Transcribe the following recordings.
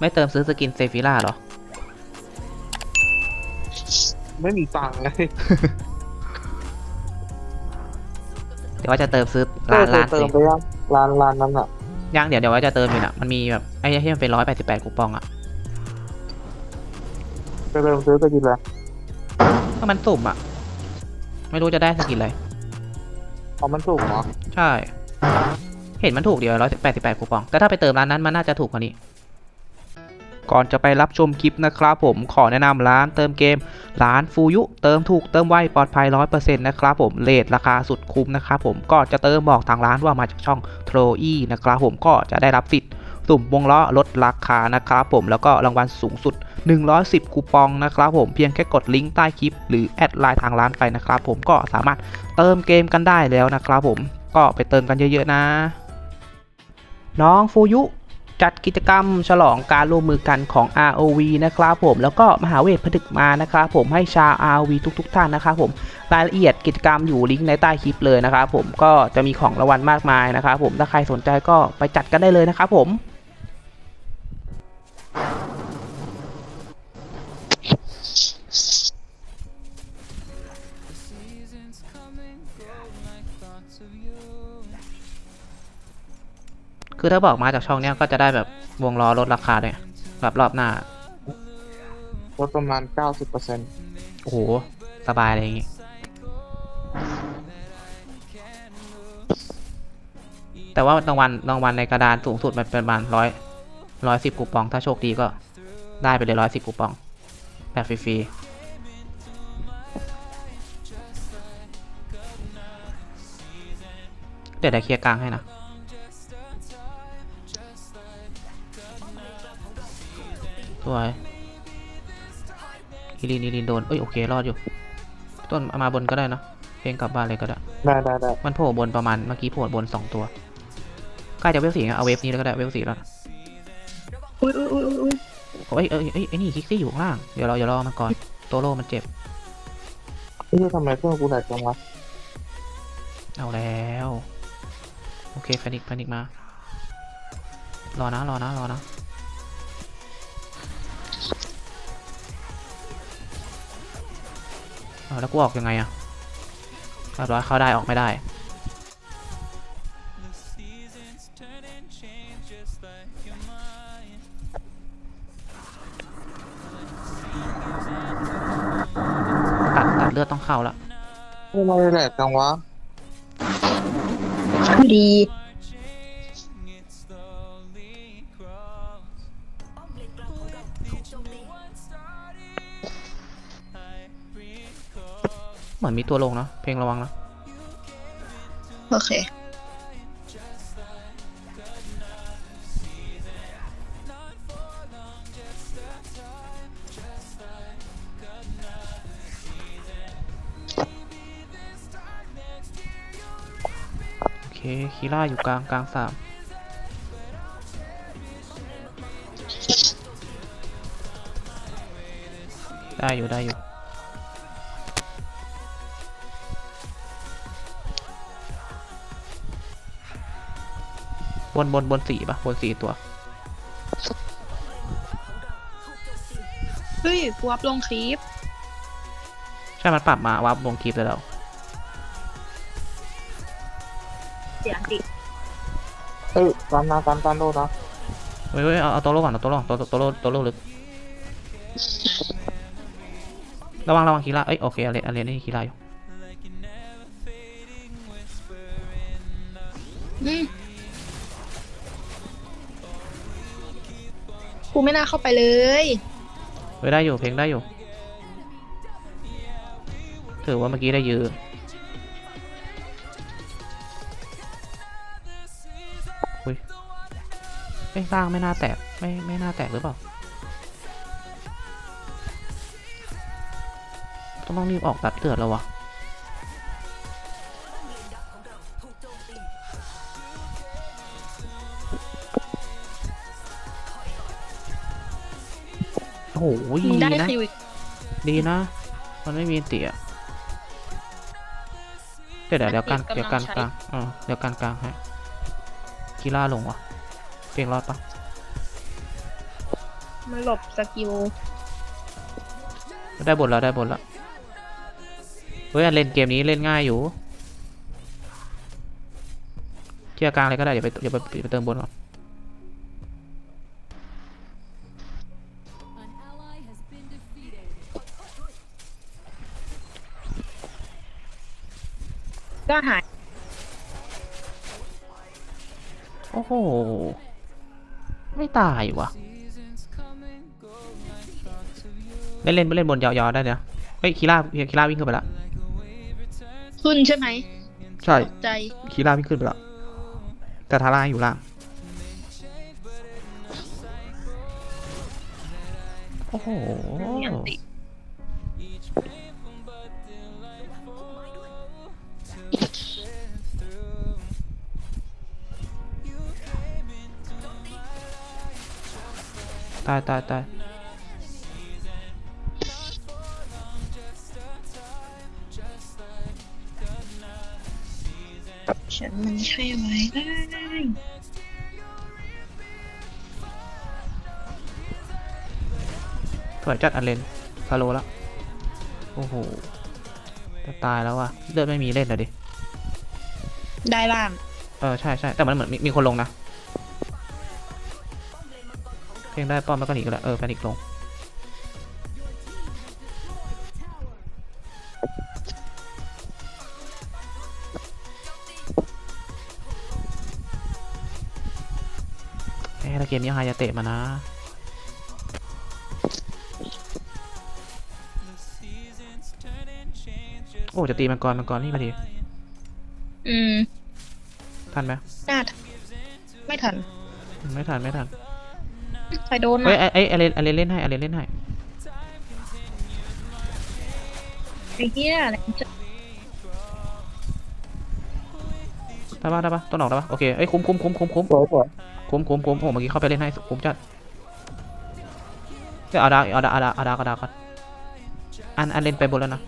ไม่เติมซื้อสกินเซฟิล่าเหรอ ไม่มีตังค์เลยเดี๋ยวว่าจะเติมซื้อร้านเออร้านเติสิมไปยังร้านร้านนั้นอะยังเดี๋ยวเดี๋ยวว่าจะเติมอยู่น่ะ มันมีแบบไอ้ที่มันเป็นร้อยแปดสิบแปดคูปองอะไปเติมซื้อไปกินเลยก็มันสุ่มอะ ไม่รู้จะได้สกินอะไรเอามันสูงเนาะใช่ เห็นมันถูกเดียวร้อยแปดสิบแปดคูปอง แต่ถ้าไปเติมร้านนั้นมันน่าจะถูกกว่านี้ ก่อนจะไปรับชมคลิปนะครับผมขอแนะนำร้านเติมเกม ร้านฟูยุเติมถูกเติมไวปลอดภัย100%นะครับผมเลทราคาสุดคุ้มนะครับผมก็จะเติมบอกทางร้านว่ามาจากช่องโทรอีนะครับผมก็จะได้รับสิทธิ์สุ่มวงล้อลดราคานะครับผมแล้วก็รางวัลสูงสุด 110 คูปองนะครับผมเพียงแค่กดลิงก์ใต้คลิป หรือแอดไลน์ทางร้านไปนะครับผมก็สามารถเติมเกมกันได้แล้วนะครับผมก็ไปเติมกันเยอะๆนะ น้องฟูยุ จัดกิจกรรมฉลองการร่วมมือกันของ ROV นะครับผมแล้วก็มหาเวทผดึกมานะครับผมให้ชาว ROV ทุกๆท่านนะครับผมรายละเอียดกิจกรรมอยู่ลิงก์ในใต้คลิปเลยนะครับผมก็จะมีของรางวัลมากมายนะครับผมถ้าใครสนใจก็ไปจัดกันได้เลยนะครับผม คือถ้าบอกมาจากช่องเนี้ยก็จะได้แบบวงล้อลดราคาเลยแบบรอบหน้าลดประมาณเก้าสิบเปอร์เซ็นต์โอ้โหสบายเลยอย่างงี้ แต่ว่ารางวัลรางวัลในกระดานสูงสุดมันเป็นประมาณร้อยร้อยสิบคูปอง ถ้าโชคดีก็ได้ไปเลยร้อยสิบคูปองแบบฟรีๆเดี๋ยวได้เคลียร์กลางให้นะ วยอีลินอีลินโดนเอ้ยโอเครอดอยู่ ต้นเอามาบนก็ได้นะเพลงกลับบ้านเลยก็ได้ ได้ได้ได้มันโผล่บนประมาณเมื่อกี้โผล่บนสองตัวใกล้จะเวฟสี่แล้วเอาเวฟนี้แล้วก็ได้เวฟสี่แล้วนะอุ้ยอุ้ยอุ้ยอุ้ยโอ้ยเอ้ยเอ้ยไอ้นี่คิกซี่อยู่ข้างล่างเดี๋ยวเราอย่ารอมันก่อนโตโร่มันเจ็บเฮ้ยทำไมเครื่องกูแหลกจังวะเอาแล้ว โอเคแฟนิกแฟนิกมา รอนะรอนะรอนะ แล้วกูออกยังไงอะเรียบร้อยเข้าได้ออกไม่ได้ ตัดตัดเลือดต้องเข้าแล้วทำไมแหลกจังวะ ดี เหมือนมีตัวลงเนอะเพลงระวังนะโอเคโอเคคีร่าอยู่กลางกลางสามได้อยู่ได้อยู่ นบนบนสี่ปะบนสี่ตัวเฮ้ยกูอัพลงคลิป ใช่ มันปรับมาวับลงคลิปแล้ว เสียงติเอ้ยการนาการการโดนนะเฮ้ยเฮ้ยเอาเอาตัวโลก่อนเอาตัวโลก่อนตัวตัวโลตัวโลลึกระวังระวังคีร่าเอ้ยโอเคอะไรอะไรนี่คีร่าอยู่ กูไม่น่าเข้าไปเลย เฮ้ยได้อยู่เพลงได้อยู่ ถือว่าเมื่อกี้ได้ยืออุ้ยเอ้ยล่างไม่น่าแตกไม่ไม่น่าแตกหรือเปล่า ต้องต้องรีบออกตัดเลือดแล้ววะ โอ้โหมึงได้ดีนะคิวอีกดีนะ มันไม่มีเตียเดี๋ยวเดี๋ยวเดี๋ยวกันเดี๋ยวกันกลางเออเดี๋ยวกันกลางให้กีฬาลงวะเพลงรอดปะมันหลบสกิลได้บทแล้วได้บทแล้วเฮ้ยอันเล่นเกมนี้เล่นง่ายอยู่เคลียร์กลางอะไรก็ได้อย่าไปอย่าไปอย่าไปเติมบนก่อน ก็หาย โอ้โห ไม่ตายว่ะเล่นเล่นเล่นบนยาวๆได้เนี่ยเฮ้ยคีร่าคีร่าวิ่งขึ้นไปแล้วขึ้นใช่ไหมใช่ใจคีร่าวิ่งขึ้นไปแล้วแต่ทาร่าอยู่ล่างโอ้โห มีอันติ ตายตายตายฉันมันใช่ไหมได้ถอยจัดอันเลนฟาโลแล้ว โอ้โห จะตายแล้วว่ะ เลือดไม่มีเล่นเลยดิ ได้ล่าง เออ ใช่ใช่แต่มันเหมือนมีมีคนลงนะ เพลงได้ป้อมแล้วก็หนีก็แล้วเออแพนิกลงเอ้ถ้าเกมนี้ฮายาเตะมานะโอ้จะตีมังกรมังกรนี่มาทีอืม ทันไหมน่าทันไม่ทัน ไม่ทัน ไม่ทัน ใครโดนเฮ้ยอะไอ้ไอ้อเลนอเลนเล่นให้อเลนเล่นให้ไอ้เหี้ยอะไรจะได้ปะได้ปะต้นออกได้ปะโอเคเอ้ยคุ้มคุ้มคุ้มคุ้มคุ้มสวยสวยคุ้มคุ้มคุ้มโอ้เมื่อกี้เข้าไปเล่นให้คุ้มจัดเดี๋ยวเอาดาเอาดาเอาดาเอาดาเอาดาก่อนอันอันเล่นไปบนแล้วนะ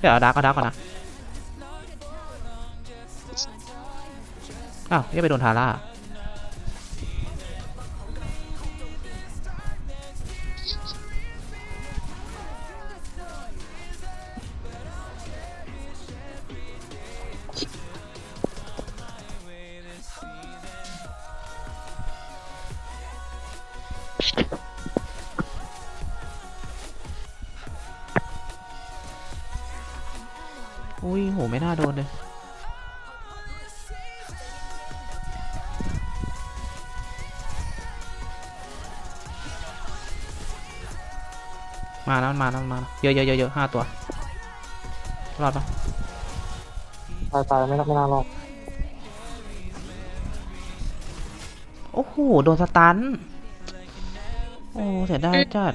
เดี๋ยวเอาดาเอาดาก่อนนะอ้าวยังไปโดนทาร่า มาแล้วมันมาแล้วมันมาแล้วเยอะเยอะเยอะเยอะห้าตัวรอดปะตายตายไม่น่าไม่น่ารอดโอ้โหโดนสตันโอ้เสียดายจัด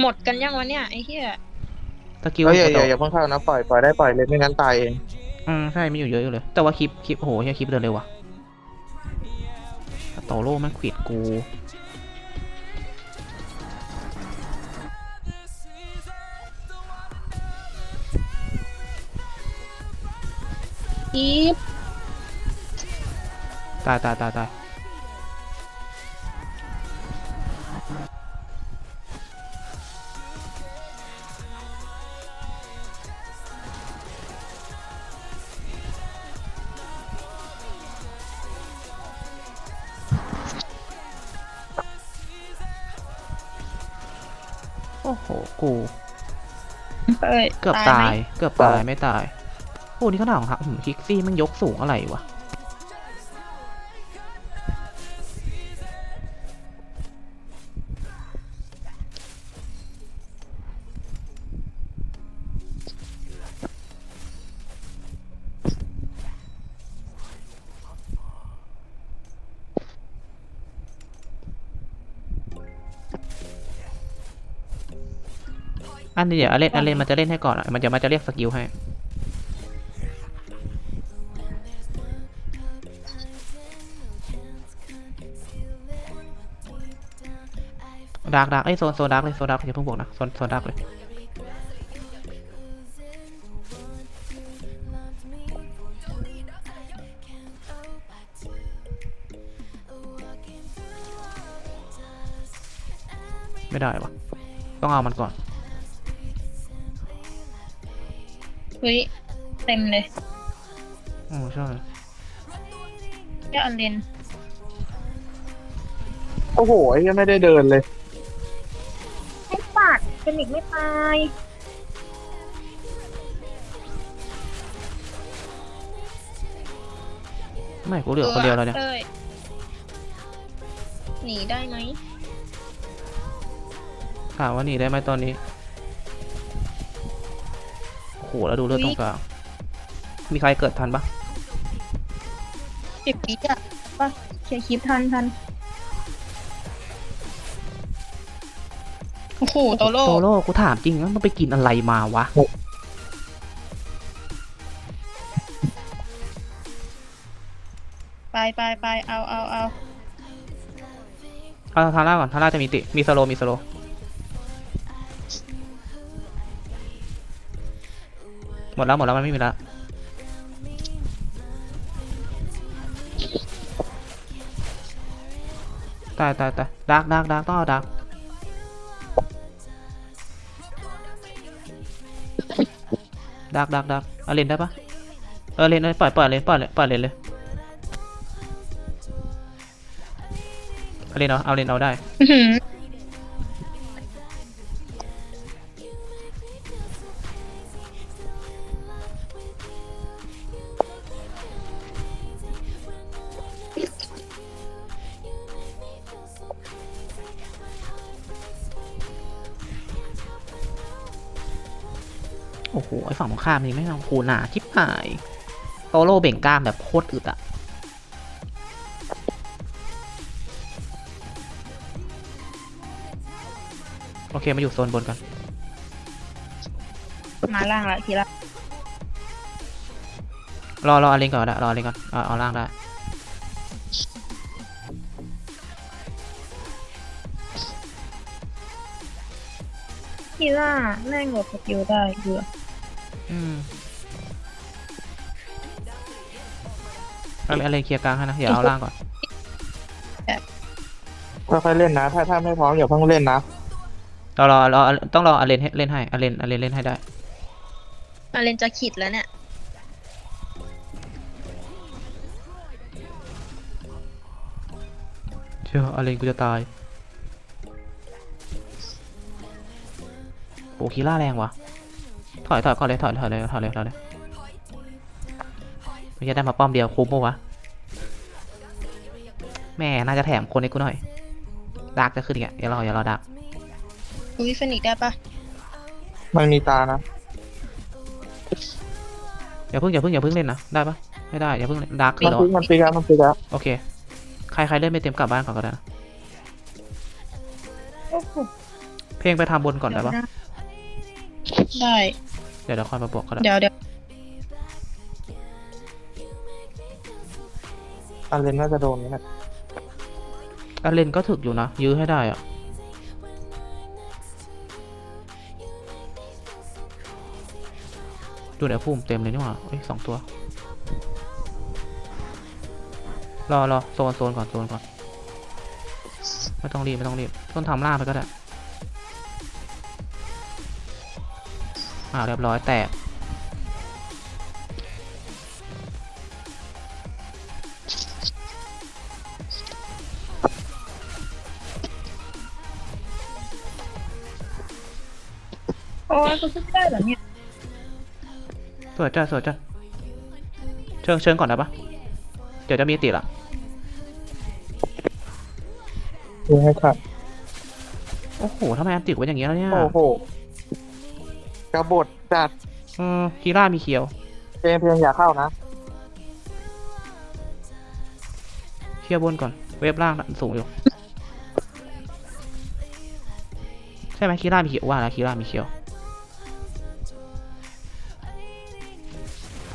หมดกันยังวะเนี่ยไอ้เหี้ยตะกิ้วเฮ้ยอย่าสอโตย่าอย่าเพิ่งเข้านะปล่อยปล่อยได้ปล่อยเลยไม่งั้นตายเองอืมใช่มีอยู่เยอะอยู่เลย แต่ว่าคลิปคลิปโอ้โหเฮียคลิปเดินเร็วว่ะสโตโร่แม่งขวิดกู อีฟตายตายตายตายโอ้โห กู เอ้ยเกือบไหมตายเกือบตาย ไม่ตาย โอ้นี่ขนาดของฮะหืมคิกซี่มันยกสูงอะไรวะอันนี้เดี๋ยวอเลนอเลนมันจะเล่นให้ก่อนอะมันจะมันจะเรียกสกิลให้ ดาร์กดาร์กไอ้ยโซนโซนดาร์กเลยโซนดาร์กอย่าเพิ่งบวกนะโซนโซนดาร์กเลยไม่ได้วะต้องเอามันก่อนเฮ้ยเต็มเลยโอ้ใช่แค่อันเลนโอ้โหไอ้ยังไม่ได้เดินเลยไอ้ปาด เป็นอีกไม่ตายไม่กูเหลือคนเดียวแล้วเนี่ยอ้หนีได้ไหมถามว่าหนีได้ไหมตอนนี้โอ้โหแล้วดูเลือดตรงกลางมีใครเกิดทันปะ สิบปีอะปะเคลียร์คลิปทันทัน โอ้โหโตโร่โตโร่กูถามจริงว่ามันไปกินอะไรมาวะ ไปไปไปเอาเอาเอาเอาทาร่าก่อนทาร่าจะมีติ มีสโลว์มีสโลว์หมดแล้วหมดแล้วมันไม่มีแล้วตายตายตายดักดักดักต้องเอาดัก ดักดักดักเอาเลนได้ปะเออเลนเลยปล่อยปล่อยเลนปล่อยเลยปล่อยเลนเลยเอาเลนเอาเอาเลนเอาได้ โอ้โหไอฝั่งตรงข้ามนี่ไม่งเอาคูหนาชิบหายโตโร่เบ่งกล้ามแบบโคตรอึดอะโอเค มาอยู่โซนบนกันมาล่างละทีละรอรออาเลนก่อนก็ได้รออาเลนก่อนเอาเอาล่างได้ทีละแม่งหมดสกิลได้เบื่ออืม อาเลนอาเลนเคลียร์กลางให้นะเดี๋ยวเอาล่างก่อนค่อยๆเล่นนะ ถ้าถ้าไม่พร้อมอย่าเพิ่งเล่นนะรอรอรอต้องรออาเลนให้เล่นให้อาเลนอาเลนเล่นให้ได้อาเลนจะขิดแล้วเนี่ยเชื่ออาเลนกูจะตายโอ้คีล่าแรงว่ะ ถอยถอยก่อนเลยถอยถอยเลยถอยเลยถอยเลยไม่จะได้มาป้อมเดียวคุ้มปะวะแม่น่าจะแถมคนให้กูหน่อยดาร์กจะขึ้นอีกอะอย่ารออย่ารอดาร์กอุ้ยเฟนิกซ์ได้ปะมันมีตานะอย่าเพิ่งอย่าเพิ่งอย่าเพิ่งเล่นนะได้ปะไม่ได้อย่าเพิ่งดาร์กมัขึ้นนแล้วฟิกมันฟิกแล้วมันฟิกแล้วโอเคใครใครเล่นไม่เต็มกลับบ้านก่อนก็ได้นะโอ้โหเพลงไปทำบนก่อนได้ปะได้ เดี๋ยวเดี๋ยวค่อยมาบอกก็ได้เดี๋ยวเดี๋ยวอันเลนน่าจะโดนนี่แหละอาเลนก็ถึกอยู่นะ ยื้อให้ได้อะดูเดี๋ยวพุ่มเต็มเลยนี่หว่าเอ้ยสองตัว รอรอโซนโซนก่อนโซนก่อน ไม่ต้องรีบ ไม่ต้องรีบ ต้นทำล่างไปก็ได้ อ่าเรียบร้อยแตกโอ้ยกูขึ้นไม่ได้เหรอเนี่ยสวยจ้าสวยจ้าเชิญเชิญก่อนได้ปะเดี๋ยวจะมีติละดูให้ขาดโอ้โหทำไมอันติดไว้อย่างเงี้ยแล้วเนี่ย โอ้โห กระบดจัดเออคีร่ามีเขียวเพลงเพลงอย่าเข้านะเคลียร์บนก่อน เวฟล่างน่ะสูงอยู่ ใช่ไหมคีร่ามีเขียวว่าแล้วคีร่ามีเขียว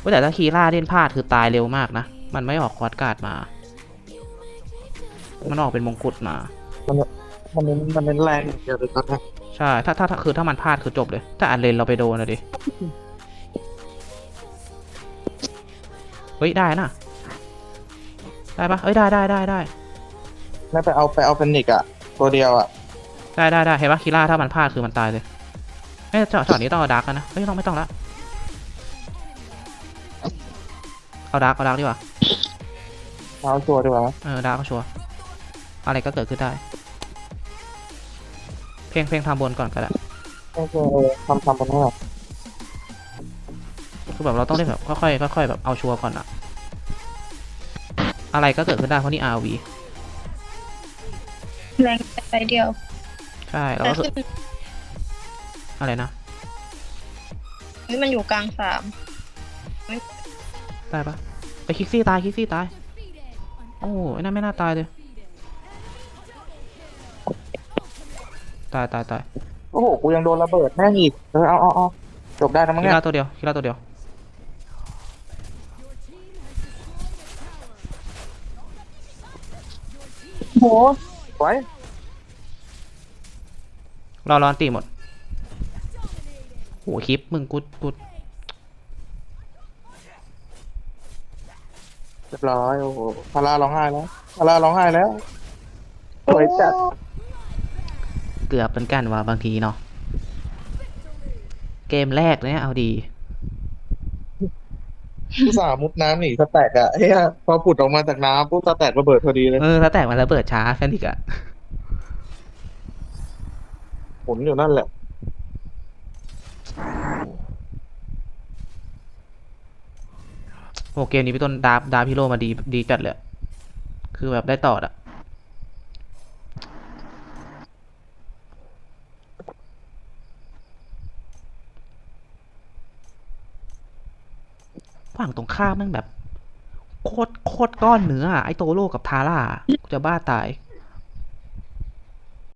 ว่าแต่ถ้าคีร่าเล่นพลาดคือตายเร็วมากนะ มันไม่ออกควอดการ์ดมา มันออกเป็นมงกุฎมา มันเน้นมันเน้นแรงอย่างเดียวเลยตอนนี้ใช่ถ้าถ้าถ้าคือถ้ามันพลาดคือจบเลย ถ้าอันเลนเราไปโดนนะดิ เฮ้ย ได้นะ ได้ปะเอ้ย ได้ได้ได้ได้ไม่ไปเอาไปเอาเฟนิกอะตัวเดียวอะได้ได้ได้เห็นปะคีล่าถ้ามันพลาดคือมันตายเลยไม่จอดจอดนี้ต้องเอาดาร์กกันนะเฮ้ยต้องไม่ต้องละเอาดาร์กเอาดาร์กดีกว่าเอาชัวร์ดีกว่าเออดาร์กก็ชัวร์อะไรก็เกิดขึ้นได้ เพลงเพลงทำบนก่อนก็ได้โอเคทำทำไปแน่คือแบบเราต้องเล่นแบบค่อยๆค่อยๆแบบเอาชัวร์ก่อนอะอะไรก็เกิดขึ้นได้เพราะนี่ RV แรงไปเดียว ใช่แล้วแต่ก็คือขึ้นอะไรนะนี่มันอยู่กลางสามได้ปะไปคิกซี่ตายคิกซี่ตาย โอ้ไอ้นั่นไม่น่าตายเลย ตายตายตายโอ้โห กูยังโดนระเบิดแม่งอีก เออเอาเอาเอาจบได้นะมั้งคิเนี่ยล่าตัวเดียวคิล่าตัวเดียวโหไว้รอรอนตีหมดโหคลิปมึงกูกูเรียบร้อย โอ้โหพาราร้องไห้แล้วพาราร้องไห้แล้วสวยจัด เกือบเป็นกันว่าบางทีเนาะเกมแรกเนี่ยเอาดีผู้สาห์มุดน้ำหนีสแต็กอะเฮ้ยพอผุดออกมาจากน้ำปุ๊บสแต็กระเบิดพอดีเลยเออถ้าแตกมันระเบิดช้าแฟนติกอะหมุนอยู่นั่นแหละโหเกมนี้พี่ต้นดาบดาบพิโรมาดีดีจัดเลยอะคือแบบได้ต่อดอะ ฝั่งตรงข้ามแม่งแบบ โคตรโคตรก้อนเนื้ออะไอโตโร่กับทาร่ากูจะบ้าตาย